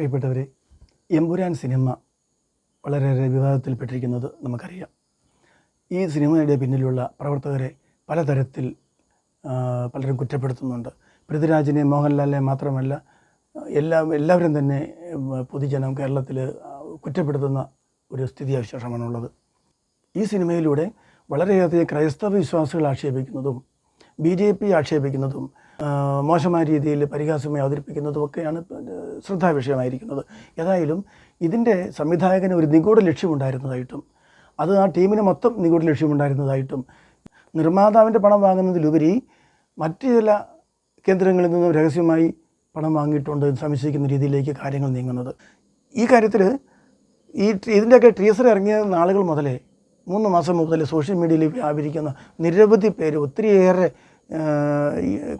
പ്രിയപ്പെട്ടവരെ എമ്പുരാൻ സിനിമ വളരെയേറെ വിവാദത്തിൽപ്പെട്ടിരിക്കുന്നത് നമുക്കറിയാം. ഈ സിനിമയുടെ പിന്നിലുള്ള പ്രവർത്തകരെ പലതരത്തിൽ പലരും കുറ്റപ്പെടുത്തുന്നുണ്ട്. പൃഥ്വിരാജിനെ മോഹൻലാലിനെ മാത്രമല്ല എല്ലാ എല്ലാവരും തന്നെ പൊതുജനം കേരളത്തിൽ കുറ്റപ്പെടുത്തുന്ന ഒരു സ്ഥിതിവിശേഷമാണുള്ളത്. ഈ സിനിമയിലൂടെ വളരെയധികം ക്രൈസ്തവ വിശ്വാസികൾ ആക്ഷേപിക്കുന്നതും ബി ജെ പി ആക്ഷേപിക്കുന്നതും മോശമായ രീതിയിൽ പരിഹാസമായി അവതരിപ്പിക്കുന്നതും ഒക്കെയാണ് ശ്രദ്ധാ വിഷയമായിരിക്കുന്നത് ഏതായാലും ഇതിന്റെ സംവിധായകന് ഒരു നിഗൂഢ ലക്ഷ്യമുണ്ടായിരുന്നതായിട്ടും അത് ആ ടീമിന് മൊത്തം നിഗൂഢ ലക്ഷ്യമുണ്ടായിരുന്നതായിട്ടും നിർമ്മാതാവിന്റെ പണം വാങ്ങുന്നതിലുപരി മറ്റ് ചില കേന്ദ്രങ്ങളിൽ നിന്നും രഹസ്യമായി പണം വാങ്ങിയിട്ടുണ്ട് സംശയിക്കുന്ന രീതിയിലേക്ക് കാര്യങ്ങൾ നീങ്ങുന്നത്. ഈ കാര്യത്തിൽ ഈ ഇതിന്റെയൊക്കെ ടീസർ ഇറങ്ങിയ നാളുകൾ മുതലേ മൂന്ന് മാസം മുതൽ സോഷ്യൽ മീഡിയയിൽ വ്യാപരിക്കുന്ന നിരവധി പേര് ഒത്തിരിയേറെ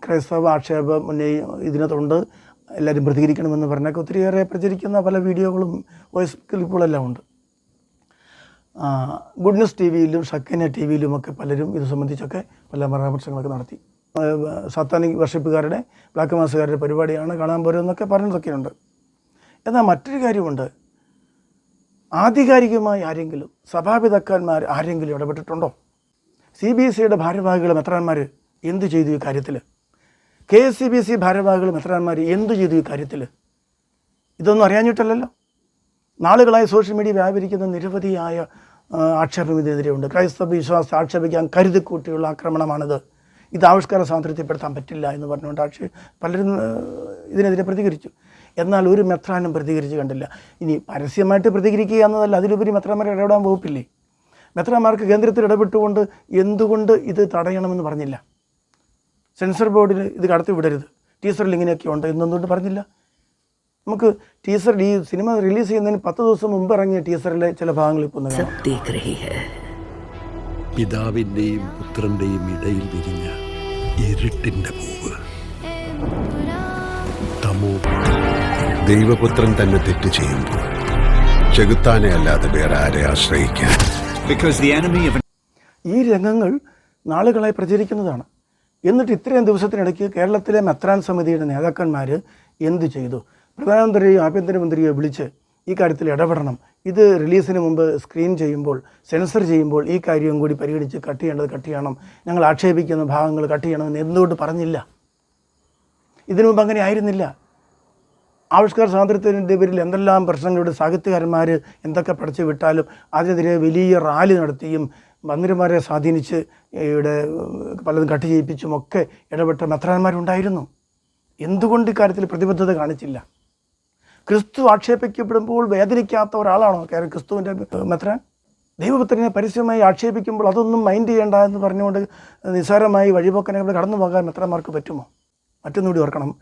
ക്രൈസ്തവ ആക്ഷേപം ഉന്നയി ഇതിനകത്തുണ്ട്. എല്ലാവരും പ്രതികരിക്കണമെന്ന് പറഞ്ഞൊക്കെ ഒത്തിരിയേറെ പ്രചരിക്കുന്ന പല വീഡിയോകളും വോയിസ് ക്ലിപ്പുകളെല്ലാം ഉണ്ട്. ഗുഡ് ന്യൂസ് ടി വിയിലും ഷക്കന ടി വിയിലുമൊക്കെ പലരും ഇത് സംബന്ധിച്ചൊക്കെ പല പരാമർശങ്ങളൊക്കെ നടത്തി. സത്താനിക് വർഷിപ്പുകാരുടെ ബ്ലാക്ക് മാസുകാരുടെ പരിപാടിയാണ് കാണാൻ പോരുന്നൊക്കെ പറഞ്ഞതൊക്കെയുണ്ട് എന്നാൽ മറ്റൊരു കാര്യമുണ്ട്. ആധികാരികമായി ആരെങ്കിലും സഭാപിതാക്കന്മാർ ആരെങ്കിലും ഇടപെട്ടിട്ടുണ്ടോ? സി ബി എസ് സിയുടെ ഭാരവാഹികളും മെത്രാന്മാർ എന്തു ചെയ്തു ഈ കാര്യത്തിൽ? K S C B C ഭാരവാഹികളും മെത്രാന്മാർ എന്തു ചെയ്തു ഈ കാര്യത്തിൽ? ഇതൊന്നും അറിയാഞ്ഞിട്ടല്ലല്ലോ. നാളുകളായി സോഷ്യൽ മീഡിയ വ്യാപരിക്കുന്ന നിരവധിയായ ആക്ഷേപം ഇതിനെതിരെയുണ്ട്. ക്രൈസ്തവ വിശ്വാസം ആക്ഷേപിക്കാൻ കരുതിക്കൂട്ടിയുള്ള ആക്രമണമാണിത്. ഇത് ആവിഷ്കാര സ്വാതന്ത്ര്യപ്പെടുത്താൻ പറ്റില്ല എന്ന് പറഞ്ഞുകൊണ്ട് ആക്ഷേ പലരും ഇതിനെതിരെ പ്രതികരിച്ചു. എന്നാൽ ഒരു മെത്രാനും പ്രതികരിച്ച് കണ്ടില്ല. ഇനി പരസ്യമായിട്ട് പ്രതികരിക്കുക എന്നതല്ല അതിലുപരി മെത്രാന്മാരെ ഇടപെടാൻ വകുപ്പില്ലേ? മെത്രാന്മാർക്ക് കേന്ദ്രത്തിൽ ഇടപെട്ടുകൊണ്ട് എന്തുകൊണ്ട് ഇത് തടയണമെന്ന് പറഞ്ഞില്ല. സെൻസർ ബോർഡിൽ ഇത് കടത്തി വിടരുത്. ടീസറിൽ ഇങ്ങനെയൊക്കെ ഉണ്ട് എന്നൊന്നുകൊണ്ട് പറഞ്ഞില്ല. നമുക്ക് ടീസർ ഈ സിനിമ റിലീസ് ചെയ്യുന്നതിന് പത്ത് ദിവസം മുമ്പ് ഇറങ്ങിയ ടീസറിലെ ചില ഭാഗങ്ങൾ ഇപ്പോൾ പിതാവിന്റെയും പുത്രന്റെയും ഇടയിൽ വിരിഞ്ഞ ഇരുട്ടിന്റെ പൂവ്. തമോ ദൈവപുത്രൻ തന്നെ തെറ്റ് ചെയ്യുമ്പോൾ ചെകുത്താനെ അല്ലാതെ വേറെ ആരെ ആശ്രയിക്കാൻ. ഈ രംഗങ്ങൾ നാളുകളായി പ്രചരിക്കുന്നതാണ്. എന്നിട്ട് ഇത്രയും ദിവസത്തിനിടയ്ക്ക് കേരളത്തിലെ മെത്രാൻ സമിതിയുടെ നേതാക്കന്മാർ എന്ത് ചെയ്തു? പ്രധാനമന്ത്രി ആഭ്യന്തരമന്ത്രിയെ വിളിച്ച് ഈ കാര്യത്തിൽ ഇടപെടണം. ഇത് റിലീസിന് മുമ്പ് സ്ക്രീൻ ചെയ്യുമ്പോൾ സെൻസർ ചെയ്യുമ്പോൾ ഈ കാര്യം കൂടി പരിഗണിച്ച് കട്ട് ചെയ്യേണ്ടത് കട്ട് ചെയ്യണം. ഞങ്ങൾ ആക്ഷേപിക്കുന്ന ഭാഗങ്ങൾ കട്ട് ചെയ്യണമെന്ന് എന്തുകൊണ്ട് പറഞ്ഞില്ല? ഇതിനു മുമ്പ് അങ്ങനെ ആയിരുന്നില്ല. ആവിഷ്കാര സ്വാതന്ത്ര്യത്തിന്റെ പേരിൽ എന്തെല്ലാം പ്രശ്നങ്ങളുടെ സാഹിത്യകാരന്മാർ എന്തൊക്കെ പഠിച്ചു വിട്ടാലും അതിനെതിരെ വലിയ റാലി നടത്തിയും മന്ത്രിമാരെ സ്വാധീനിച്ച് ഇവിടെ പലതും കട്ട് ചെയ്യിപ്പിച്ചും ഒക്കെ ഇടപെട്ട മെത്രാന്മാരുണ്ടായിരുന്നു. എന്തുകൊണ്ട് ഇക്കാര്യത്തിൽ പ്രതിബദ്ധത കാണിച്ചില്ല? ക്രിസ്തു ആക്ഷേപിക്കപ്പെടുമ്പോൾ വേദനിക്കാത്ത ഒരാളാണോ കേരള ക്രിസ്തുവിന്റെ മെത്രാൻ? ദൈവപുത്രനെ പരസ്യമായി ആക്ഷേപിക്കുമ്പോൾ അതൊന്നും മൈൻഡ് ചെയ്യേണ്ട എന്ന് പറഞ്ഞുകൊണ്ട് നിസ്സാരമായി വഴിപോക്കനെ കടന്നു പോകാൻ മെത്രാന്മാർക്ക് പറ്റുമോ? മറ്റൊന്നുകൂടി ഓർക്കണം.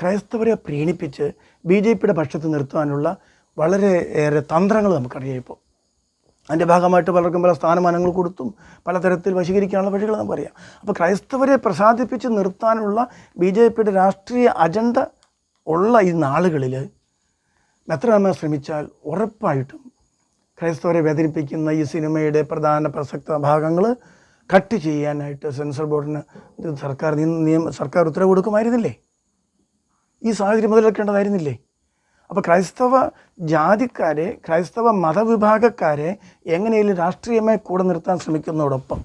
ക്രൈസ്തവരെ പ്രീണിപ്പിച്ച് ബി ജെ പിയുടെ പക്ഷത്ത് നിർത്തുവാനുള്ള വളരെ ഏറെ തന്ത്രങ്ങൾ നമുക്കറിയാം ഇപ്പോൾ. അതിന്റെ ഭാഗമായിട്ട് പലർക്കും പല സ്ഥാനമാനങ്ങൾ കൊടുത്തും പലതരത്തിൽ വശീകരിക്കാനുള്ള വഴികൾ നമുക്കറിയാം. അപ്പോൾ ക്രൈസ്തവരെ പ്രസാദിപ്പിച്ച് നിർത്താനുള്ള ബി ജെ പിയുടെ രാഷ്ട്രീയ അജണ്ട ഉള്ള ഈ നാളുകളിൽ മെത്രന്മാർ ശ്രമിച്ചാൽ ഉറപ്പായിട്ടും ക്രൈസ്തവരെ വേദനിപ്പിക്കുന്ന ഈ സിനിമയുടെ പ്രധാന പ്രസക്ത ഭാഗങ്ങൾ കട്ട് ചെയ്യാനായിട്ട് സെൻസർ ബോർഡിന് സർക്കാർ നിയ- നിയമ സർക്കാർ ഉത്തരവ് കൊടുക്കുമായിരുന്നില്ലേ? ഈ സാഹചര്യം മുതലെടുക്കേണ്ടതായിരുന്നില്ലേ? അപ്പോൾ ക്രൈസ്തവ ജാതിക്കാരെ ക്രൈസ്തവ മതവിഭാഗക്കാരെ എങ്ങനെയും രാഷ്ട്രീയമായി കൂടെ നിർത്താൻ ശ്രമിക്കുന്നതോടൊപ്പം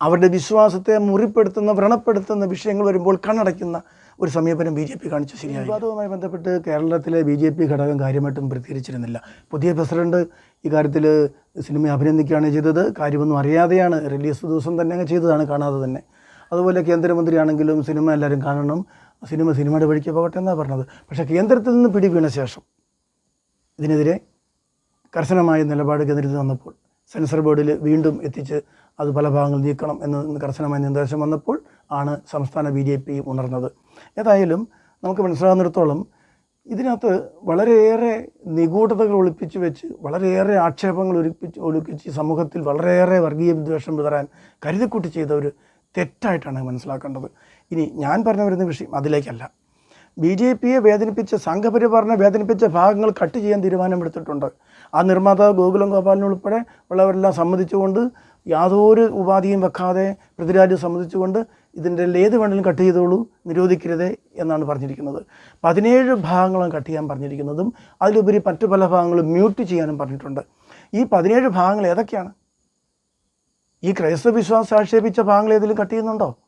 അവരുടെ വിശ്വാസത്തെ മുറിപ്പെടുത്തുന്ന വ്രണപ്പെടുത്തുന്ന വിഷയങ്ങൾ വരുമ്പോൾ കണ്ണടയ്ക്കുന്ന ഒരു സമീപനം ബി ജെ പി കാണിച്ചു ശരിയായി. വിവാദവുമായി ബന്ധപ്പെട്ട് കേരളത്തിലെ ബി ജെ പി ഘടകം കാര്യമായിട്ടും പ്രതികരിച്ചിരുന്നില്ല. പുതിയ പ്രസിഡന്റ് ഇക്കാര്യത്തിൽ സിനിമ അഭിനന്ദിക്കുകയാണ് ചെയ്തത്. കാര്യമൊന്നും അറിയാതെയാണ് റിലീസ് ദിവസം തന്നെ അങ്ങ് ചെയ്തതാണ് കാണാതെ തന്നെ. അതുപോലെ കേന്ദ്രമന്ത്രിയാണെങ്കിലും സിനിമ എല്ലാവരും കാണണം. സിനിമ സിനിമയുടെ വഴിക്ക് പോകട്ടെ എന്നാണ് പറഞ്ഞത്. പക്ഷേ കേന്ദ്രത്തിൽ നിന്ന് പിടി വീണ ശേഷം ഇതിനെതിരെ കർശനമായ നിലപാട് കേന്ദ്രത്തിൽ വന്നപ്പോൾ സെൻസർ ബോർഡിൽ വീണ്ടും എത്തിച്ച് അത് പല ഭാഗങ്ങൾ നീക്കണം എന്ന് കർശനമായ നിർദ്ദേശം വന്നപ്പോൾ ആണ് സംസ്ഥാന ബി ജെ പി ഉണർന്നത്. ഏതായാലും നമുക്ക് മനസ്സിലാകുന്നിടത്തോളം ഇതിനകത്ത് വളരെയേറെ നിഗൂഢതകൾ ഒളിപ്പിച്ച് വെച്ച് വളരെയേറെ ആക്ഷേപങ്ങൾ ഒലിപ്പിച്ച് ഒളിപ്പിച്ച് സമൂഹത്തിൽ വളരെയേറെ വർഗീയ വിദ്വേഷം വിതറാൻ കരുതിക്കൂട്ടി ചെയ്ത ഒരു തെറ്റായിട്ടാണ് മനസ്സിലാക്കേണ്ടത്. ഇനി ഞാൻ പറഞ്ഞു വരുന്ന വിഷയം അതിലേക്കല്ല. ബി ജെ പിയെ വേദനിപ്പിച്ച സംഘപരിവാറിനെ വേദനിപ്പിച്ച ഭാഗങ്ങൾ കട്ട് ചെയ്യാൻ തീരുമാനമെടുത്തിട്ടുണ്ട്. ആ നിർമ്മാതാവ് ഗോകുലം ഗോപാലിനെ ഉൾപ്പെടെ ഉള്ളവരെല്ലാം സമ്മതിച്ചുകൊണ്ട് യാതൊരു ഉപാധിയും വെക്കാതെ പൃഥ്വിരാജ് സമ്മതിച്ചുകൊണ്ട് ഇതിന്റെ ഏത് വേണമെങ്കിലും കട്ട് ചെയ്തോളൂ നിരോധിക്കരുതേ എന്നാണ് പറഞ്ഞിരിക്കുന്നത്. പതിനേഴ് ഭാഗങ്ങളും കട്ട് ചെയ്യാൻ പറഞ്ഞിരിക്കുന്നതും അതിലുപരി മറ്റു പല ഭാഗങ്ങളും മ്യൂട്ട് ചെയ്യാനും പറഞ്ഞിട്ടുണ്ട്. ഈ പതിനേഴ് ഭാഗങ്ങൾ ഏതൊക്കെയാണ്? ഈ ക്രൈസ്തവ വിശ്വാസം ആക്ഷേപിച്ച ഭാഗങ്ങൾ ഏതെങ്കിലും കട്ട് ചെയ്യുന്നുണ്ടോ?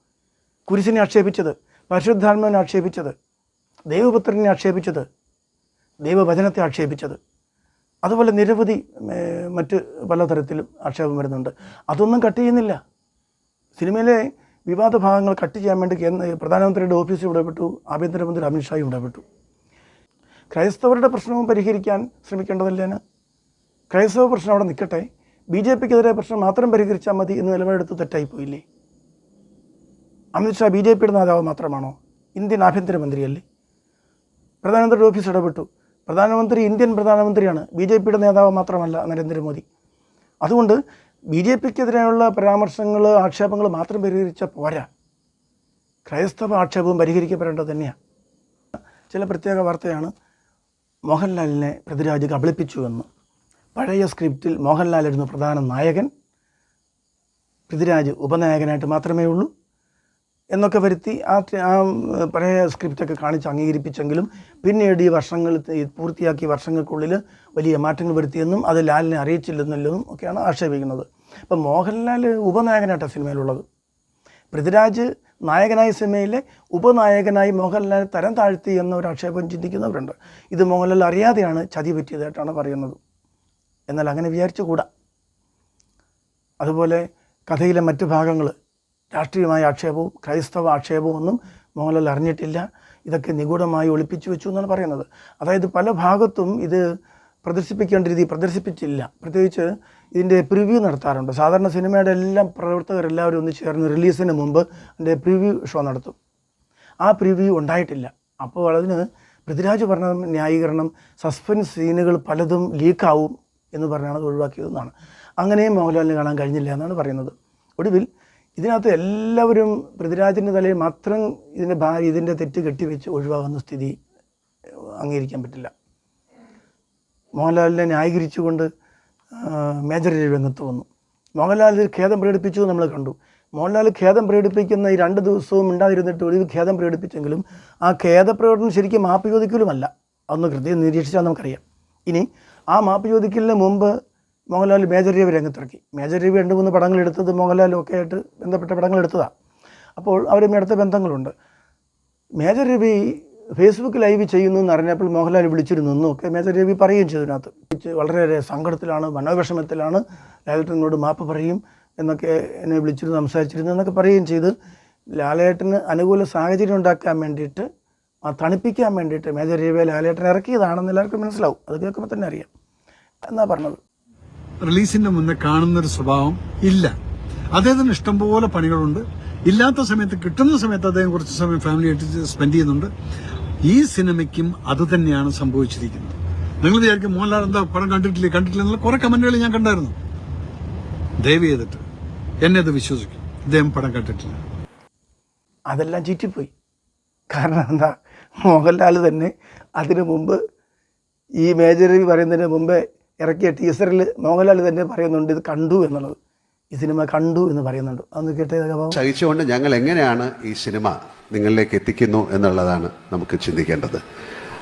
കുരിശിനെ ആക്ഷേപിച്ചത് പരിശുദ്ധാത്മാവിനെ ആക്ഷേപിച്ചത് ദൈവപുത്രനെ ആക്ഷേപിച്ചത് ദൈവവചനത്തെ ആക്ഷേപിച്ചത്. അതുപോലെ നിരവധി മറ്റ് പലതരത്തിലും ആക്ഷേപം വരുന്നുണ്ട്. അതൊന്നും കട്ട് ചെയ്യുന്നില്ല. സിനിമയിലെ വിവാദ ഭാഗങ്ങൾ കട്ട് ചെയ്യാൻ വേണ്ടി കേന്ദ്ര പ്രധാനമന്ത്രിയുടെ ഓഫീസിൽ ഇടപെട്ടു ആഭ്യന്തരമന്ത്രി അമിത്ഷായും ഇടപെട്ടു ക്രൈസ്തവരുടെ പ്രശ്നവും പരിഹരിക്കാൻ ശ്രമിക്കേണ്ടതല്ലേന്? ക്രൈസ്തവ പ്രശ്നം അവിടെ നിൽക്കട്ടെ. ബി ജെ പിക്കെതിരെ പ്രശ്നം മാത്രം പരിഹരിച്ചാൽ മതി എന്ന് നിലപാടെടുത്ത് തെറ്റായിപ്പോയില്ലേ അമിത്ഷാ ബി ജെ പിയുടെ നേതാവ് മാത്രമാണോ ഇന്ത്യൻ ആഭ്യന്തരമന്ത്രിയല്ലേ? പ്രധാനമന്ത്രിയുടെ ഓഫീസ് ഇടപെട്ടു. പ്രധാനമന്ത്രി ഇന്ത്യൻ പ്രധാനമന്ത്രിയാണ്. ബി ജെ പിയുടെ നേതാവ് മാത്രമല്ല നരേന്ദ്രമോദി. അതുകൊണ്ട് ബി ജെ പിക്കെതിരെയുള്ള പരാമർശങ്ങൾ ആക്ഷേപങ്ങൾ മാത്രം പരിഹരിച്ച പോരാ. ക്രൈസ്തവ ആക്ഷേപവും പരിഹരിക്കപ്പെടേണ്ടത് തന്നെയാണ് ചില പ്രത്യേക വാർത്തയാണ് മോഹൻലാലിനെ പൃഥ്വിരാജ് കബളിപ്പിച്ചുവെന്ന് പഴയ സ്ക്രിപ്റ്റിൽ മോഹൻലാലായിരുന്നു പ്രധാന നായകൻ. പൃഥ്വിരാജ് ഉപനായകനായിട്ട് മാത്രമേ ഉള്ളൂ. എന്നൊക്കെ വരുത്തി ആ പഴയ സ്ക്രിപ്റ്റൊക്കെ കാണിച്ച് അംഗീകരിപ്പിച്ചെങ്കിലും പിന്നീട് ഈ വർഷങ്ങൾ പൂർത്തിയാക്കി പൂർത്തിയാക്കിയ വർഷങ്ങൾക്കുള്ളിൽ വലിയ മാറ്റങ്ങൾ വരുത്തിയെന്നും അത് ലാലിനെ അറിയിച്ചില്ലെന്നല്ലെന്നും ഒക്കെയാണ് ആക്ഷേപിക്കുന്നത്. അപ്പം മോഹൻലാൽ ഉപനായകനായിട്ടാണ് സിനിമയിലുള്ളത്. പൃഥ്വിരാജ് നായകനായ സിനിമയിലെ ഉപനായകനായി മോഹൻലാൽ തരം താഴ്ത്തി എന്ന ഒരു ആക്ഷേപം ചിന്തിക്കുന്നവരുണ്ട്. ഇത് മോഹൻലാൽ അറിയാതെയാണ് ചതി പറ്റിയതായിട്ടാണ് പറയുന്നത്. എന്നാൽ അങ്ങനെ വിചാരിച്ചുകൂടാ. അതുപോലെ കഥയിലെ മറ്റു ഭാഗങ്ങൾ രാഷ്ട്രീയമായ ആക്ഷേപവും ക്രൈസ്തവ ആക്ഷേപവും ഒന്നും മോഹൻലാൽ അറിഞ്ഞിട്ടില്ല. ഇതൊക്കെ നിഗൂഢമായി ഒളിപ്പിച്ചു വെച്ചു എന്നാണ് പറയുന്നത്. അതായത് പല ഭാഗത്തും ഇത് പ്രദർശിപ്പിക്കേണ്ട രീതി പ്രദർശിപ്പിച്ചില്ല. പ്രത്യേകിച്ച് ഇതിന്റെ പ്രിവ്യൂ നടത്താറുണ്ട്. സാധാരണ സിനിമയുടെ എല്ലാം പ്രവർത്തകരെല്ലാവരും ഒന്ന് ചേർന്ന് റിലീസിന് മുമ്പ് അതിന്റെ പ്രിവ്യൂ ഷോ നടത്തും. ആ പ്രിവ്യൂ ഉണ്ടായിട്ടില്ല. അപ്പോൾ അതിന് പൃഥ്വിരാജ് പറഞ്ഞ ന്യായീകരണം സസ്പെൻസ് സീനുകൾ പലതും ലീക്കാവും എന്ന് പറഞ്ഞാണ് അത് ഒഴിവാക്കിയതെന്നാണ്. അങ്ങനെയും മോഹൻലാലിന് കാണാൻ കഴിഞ്ഞില്ല എന്നാണ് പറയുന്നത്. ഒടുവിൽ ഇതിനകത്ത് എല്ലാവരും പൃഥ്വിരാജിന്റെ തലയിൽ മാത്രം ഇതിന്റെ ഭാര്യ ഇതിന്റെ തെറ്റ് കെട്ടിവെച്ച് ഒഴിവാകുന്ന സ്ഥിതി അംഗീകരിക്കാൻ പറ്റില്ല. മോഹൻലാലിനെ ന്യായീകരിച്ചുകൊണ്ട് മേജർ രംഗത്ത് വന്നു. മോഹൻലാൽ ഖേദം പ്രകടിപ്പിച്ചു നമ്മൾ കണ്ടു. മോഹൻലാൽ ഖേദം പ്രകടിപ്പിക്കുന്ന ഈ രണ്ട് ദിവസവും ഉണ്ടാതിരുന്നിട്ട് ഒടുവിൽ ഖേദം പ്രകടിപ്പിച്ചെങ്കിലും ആ ഖേദപ്രകടനം ശരിക്കും മാപ്പ് ചോദിക്കലുമല്ല. അതൊന്ന് കൃത്യം നിരീക്ഷിച്ചാൽ നമുക്കറിയാം. ഇനി ആ മാപ്പ് ചോദിക്കലിന് മുമ്പ് മോഹൻലാൽ മേജർ രവി രംഗത്തിറക്കി. മേജർ രവി രണ്ട് മൂന്ന് പടങ്ങൾ എടുത്തത് മോഹൻലാലും ഒക്കെ ആയിട്ട് ബന്ധപ്പെട്ട പടങ്ങൾ എടുത്തതാണ് അപ്പോൾ അവരും അടുത്ത ബന്ധങ്ങളുണ്ട്. മേജർ രവി ഫേസ്ബുക്ക് ലൈവ് ചെയ്യുന്നു എന്ന് അറിഞ്ഞപ്പോൾ മോഹൻലാൽ വിളിച്ചിരുന്നു. എന്നൊക്കെ മേജർ രവി പറയുകയും ചെയ്തു അതിനകത്ത് വളരെ സങ്കടത്തിലാണ് മനോവിഷമത്തിലാണ്. ലാലേട്ടനോട് മാപ്പ് പറയും എന്നൊക്കെ എന്നെ വിളിച്ചിരുന്നു സംസാരിച്ചിരുന്നു എന്നൊക്കെ പറയുകയും ചെയ്ത് ലാലേട്ടന് അനുകൂല സാഹചര്യം ഉണ്ടാക്കാൻ വേണ്ടിയിട്ട് ആ തണുപ്പിക്കാൻ വേണ്ടിയിട്ട് മേജർ രവിയെ ലാലേട്ടൻ ഇറക്കിയതാണെന്ന് എല്ലാവർക്കും മനസ്സിലാവും. അത് കേൾക്കുമ്പോൾ തന്നെ അറിയാം. എന്നാ പറഞ്ഞത്? റിലീസിന്റെ മുന്നേ കാണുന്ന ഒരു സ്വഭാവം ഇല്ല. അദ്ദേഹത്തിന് ഇഷ്ടംപോലെ പണികളുണ്ട്. ഇല്ലാത്ത സമയത്ത് കിട്ടുന്ന സമയത്ത് അദ്ദേഹം കുറച്ച് സമയം ഫാമിലി ആയിട്ട് സ്പെൻഡ് ചെയ്യുന്നുണ്ട്. ഈ സിനിമയ്ക്കും അതുതന്നെയാണ് സംഭവിച്ചിരിക്കുന്നത്. നിങ്ങൾ വിചാരിക്കും മോഹൻലാൽ എന്താ പടം കണ്ടിട്ടില്ലേ കണ്ടിട്ടില്ല കുറെ കമന്റുകൾ ഞാൻ കണ്ടായിരുന്നു. ദയവ് ചെയ്തിട്ട് എന്നെ അത് വിശ്വസിക്കും. ഇദ്ദേഹം പടം കണ്ടിട്ടില്ല. അതെല്ലാം ചീറ്റിപ്പോയി. കാരണം എന്താ മോഹൻലാൽ തന്നെ അതിനു മുമ്പ് ഈ മേജറി പറയുന്നതിന് മുമ്പേ ഇറക്കിയ ടീസറിൽ മോഹൻലാൽ തന്നെ പറയുന്നുണ്ട് ഇത് കണ്ടു എന്നുള്ളത്. ഈ സിനിമ കണ്ടു എന്ന് പറയുന്നുണ്ട്. അതൊന്ന് കേട്ടേ ബാബു. സഹിച്ചുകൊണ്ട് ഞങ്ങൾ എങ്ങനെയാണ് ഈ സിനിമ നിങ്ങളിലേക്ക് എത്തിക്കുന്നു എന്നുള്ളതാണ് നമുക്ക് ചിന്തിക്കേണ്ടത്.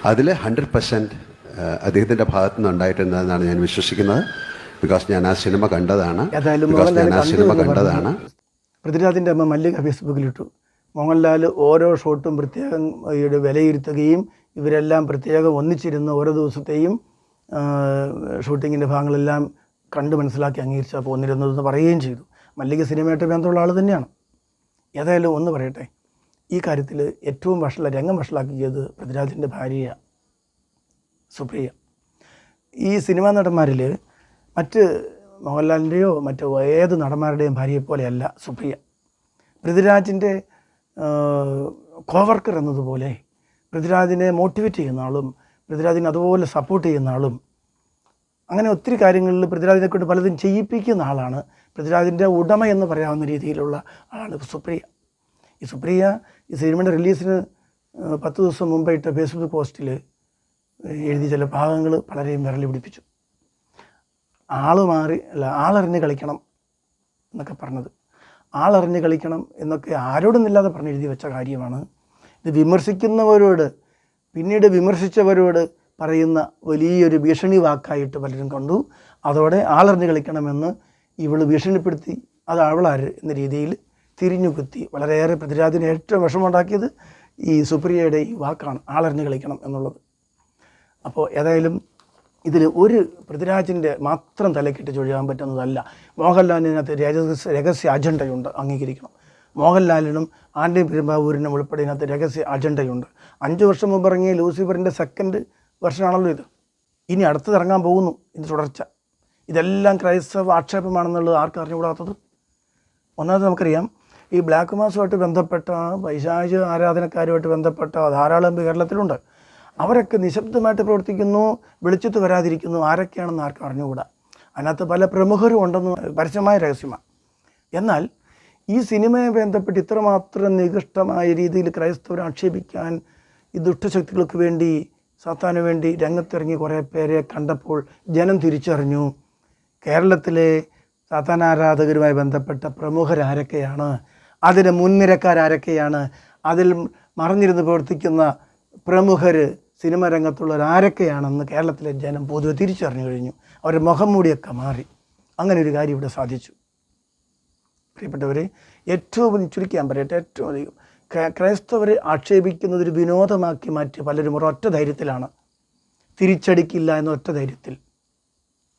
അതിൽ ഹൺഡ്രഡ് പെർസെന്റ് അദ്ദേഹത്തിന്റെ ഭാഗത്തു നിന്ന് ഉണ്ടായിട്ടുണ്ടെന്നാണ് ഞാൻ വിശ്വസിക്കുന്നത്. ബിക്കോസ് ഞാൻ ആ സിനിമ കണ്ടതാണ്. ഞാൻ ആ സിനിമ കണ്ടതാണ്. പൃഥ്വിരാജിന്റെ അമ്മ മല്ലിക ഫേസ്ബുക്കിലിട്ടു. മോഹൻലാൽ ഓരോ ഷോട്ടും പ്രത്യേകം വിലയിരുത്തുകയും ഇവരെല്ലാം പ്രത്യേകം ഒന്നിച്ചിരുന്ന് ഓരോ ദിവസത്തെയും ഷൂട്ടിങ്ങിന്റെ ഭാഗങ്ങളെല്ലാം കണ്ട് മനസ്സിലാക്കി അംഗീകരിച്ചാൽ പോന്നിരുന്നതെന്ന് പറയുകയും ചെയ്തു. മല്ലിക സിനിമയായിട്ട് ബന്ധമുള്ള ആൾ തന്നെയാണ്. ഏതായാലും ഒന്ന് പറയട്ടെ ഈ കാര്യത്തിൽ ഏറ്റവും വഷള രംഗം വഷളാക്കിയത് പൃഥ്വിരാജിന്റെ ഭാര്യ സുപ്രിയ. ഈ സിനിമാ നടന്മാരിൽ മറ്റ് മോഹൻലാലിന്റെയോ മറ്റോ ഏത് നടന്മാരുടെയും ഭാര്യയെ പോലെയല്ല സുപ്രിയ. പൃഥ്വിരാജിന്റെ കോവർക്കർ എന്നതുപോലെ പൃഥ്വിരാജിനെ മോട്ടിവേറ്റ് ചെയ്യുന്ന ആളും പൃഥ്വിരാജിനെ അതുപോലെ സപ്പോർട്ട് ചെയ്യുന്ന ആളും അങ്ങനെ ഒത്തിരി കാര്യങ്ങളിൽ പൃഥ്വിരാജിനെ കൊണ്ട് പലതും ചെയ്യിപ്പിക്കുന്ന ആളാണ്. പൃഥ്വിരാജിന്റെ ഉടമ എന്ന് പറയാവുന്ന രീതിയിലുള്ള ആളാണ് സുപ്രിയ. ഈ സുപ്രിയ ഈ സിനിമയുടെ റിലീസിന് പത്ത് ദിവസം മുമ്പ് ഇട്ട ഫേസ്ബുക്ക് പോസ്റ്റിൽ എഴുതിയ ചില ഭാഗങ്ങൾ പലരെയും വിരളി പിടിപ്പിച്ചു. ആൾ മാറി അല്ല ആളറിഞ്ഞ് കളിക്കണം എന്നൊക്കെ പറഞ്ഞത്. ആളറിഞ്ഞ് കളിക്കണം എന്നൊക്കെ ആരോടൊന്നില്ലാതെ പറഞ്ഞ് എഴുതി വെച്ച കാര്യമാണ്. ഇത് വിമർശിക്കുന്നവരോട് പിന്നീട് വിമർശിച്ചവരോട് പറയുന്ന വലിയൊരു ഭീഷണി വാക്കായിട്ട് പലരും കണ്ടു. അതോടെ ആളറിഞ്ഞ് കളിക്കണമെന്ന് ഇവൾ ഭീഷണിപ്പെടുത്തി. അത് അവളാര് എന്ന രീതിയിൽ തിരിഞ്ഞു കുത്തി വളരെയേറെ പൃഥ്വിരാജിന് ഏറ്റവും വിഷമമുണ്ടാക്കിയത് ഈ സുപ്രിയയുടെ ഈ വാക്കാണ് ആളറിഞ്ഞ് കളിക്കണം എന്നുള്ളത്. അപ്പോൾ ഏതായാലും ഇതിൽ ഒരു പൃഥ്വിരാജിന്റെ മാത്രം തലക്കിട്ട് ചൊഴിയാൻ പറ്റുന്നതല്ല. മോഹൻലാലിനകത്ത് രഹസ്യ രഹസ്യ അജണ്ടയുണ്ട് അംഗീകരിക്കണം. മോഹൻലാലിനും ആൻഡി പെരുമ്പാവൂരിനും ഉൾപ്പെടെ ഇതിനകത്ത് രഹസ്യ അജണ്ടയുണ്ട്. അഞ്ച് വർഷം മുമ്പ് ഇറങ്ങിയ ലൂസിഫറിന്റെ സെക്കൻഡ് വെർഷനാണല്ലോ ഇത്. ഇനി അടുത്തത് ഇറങ്ങാൻ പോകുന്നു ഇത് തുടർച്ച. ഇതെല്ലാം ക്രൈസ്തവ ആക്ഷേപമാണെന്നുള്ളത് ആർക്കും അറിഞ്ഞുകൂടാത്തത്. ഒന്നാമത് നമുക്കറിയാം ഈ ബ്ലാക്ക് മാസുമായിട്ട് ബന്ധപ്പെട്ട പൈശാച് ആരാധനക്കാരുമായിട്ട് ബന്ധപ്പെട്ട ധാരാളം കേരളത്തിലുണ്ട്. അവരൊക്കെ നിശബ്ദമായിട്ട് പ്രവർത്തിക്കുന്നു വെളിച്ചത്ത് വരാതിരിക്കുന്നു. ആരൊക്കെയാണെന്ന് ആർക്കും അറിഞ്ഞുകൂടാ. അതിനകത്ത് പല പ്രമുഖരും ഉണ്ടെന്ന് പരസ്യമായ രഹസ്യമാണ്. എന്നാൽ ഈ സിനിമയെ ബന്ധപ്പെട്ട് ഇത്രമാത്രം നികൃഷ്ടമായ രീതിയിൽ ക്രൈസ്തവരെ ആക്ഷേപിക്കാൻ ഈ ദുഷ്ടശക്തികൾക്ക് വേണ്ടി സാത്താന് വേണ്ടി രംഗത്തിറങ്ങി കുറേ പേരെ കണ്ടപ്പോൾ ജനം തിരിച്ചറിഞ്ഞു. കേരളത്തിലെ സാത്താൻ ആരാധകരുമായി ബന്ധപ്പെട്ട പ്രമുഖരാരൊക്കെയാണ്? അതിന് മുൻനിരക്കാരാരൊക്കെയാണ്? അതിൽ മറഞ്ഞിരുന്ന് പ്രവർത്തിക്കുന്ന പ്രമുഖർ സിനിമ രംഗത്തുള്ളവർ ആരൊക്കെയാണെന്ന് കേരളത്തിലെ ജനം പൊതുവെ തിരിച്ചറിഞ്ഞു കഴിഞ്ഞു. അവരുടെ മുഖം മൂടിയൊക്കെ മാറി. അങ്ങനെ ഒരു കാര്യം ഇവിടെ സാധിച്ചു. പ്രിയപ്പെട്ടവരെ ഏറ്റവും ചുരുക്കി ഞാൻ പറയട്ടെ ഏറ്റവും അധികം ക്രൈ- ക്രൈസ്തവരെ ആക്ഷേപിക്കുന്നത് ഒരു വിനോദമാക്കി മാറ്റി പലരും ഒരൊറ്റ ധൈര്യത്തിലാണ്. തിരിച്ചടിക്കില്ല എന്ന ഒറ്റ ധൈര്യത്തിൽ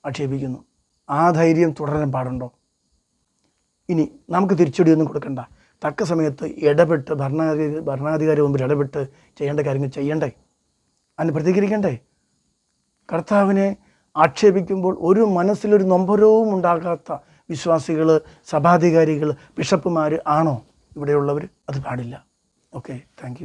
ആക്ഷേപിക്കുന്നു. ആ ധൈര്യം തുടരാൻ പാടുണ്ടോ? ഇനി നമുക്ക് തിരിച്ചടിയൊന്നും കൊടുക്കണ്ട. തക്ക സമയത്ത് ഇടപെട്ട് ഭരണാധികാരി ഭരണാധികാരി മുമ്പിൽ ഇടപെട്ട് ചെയ്യേണ്ട കാര്യങ്ങൾ ചെയ്യണ്ടേ? അതിന് പ്രതികരിക്കണ്ടേ? കർത്താവിനെ ആക്ഷേപിക്കുമ്പോൾ ഒരു മനസ്സിലൊരു നൊമ്പരവും ഉണ്ടാകാത്ത വിശ്വാസികൾ സഭാധികാരികൾ ബിഷപ്പുമാർ ആണോ ഇവിടെയുള്ളവർ അത് പാടില്ല. Okay thank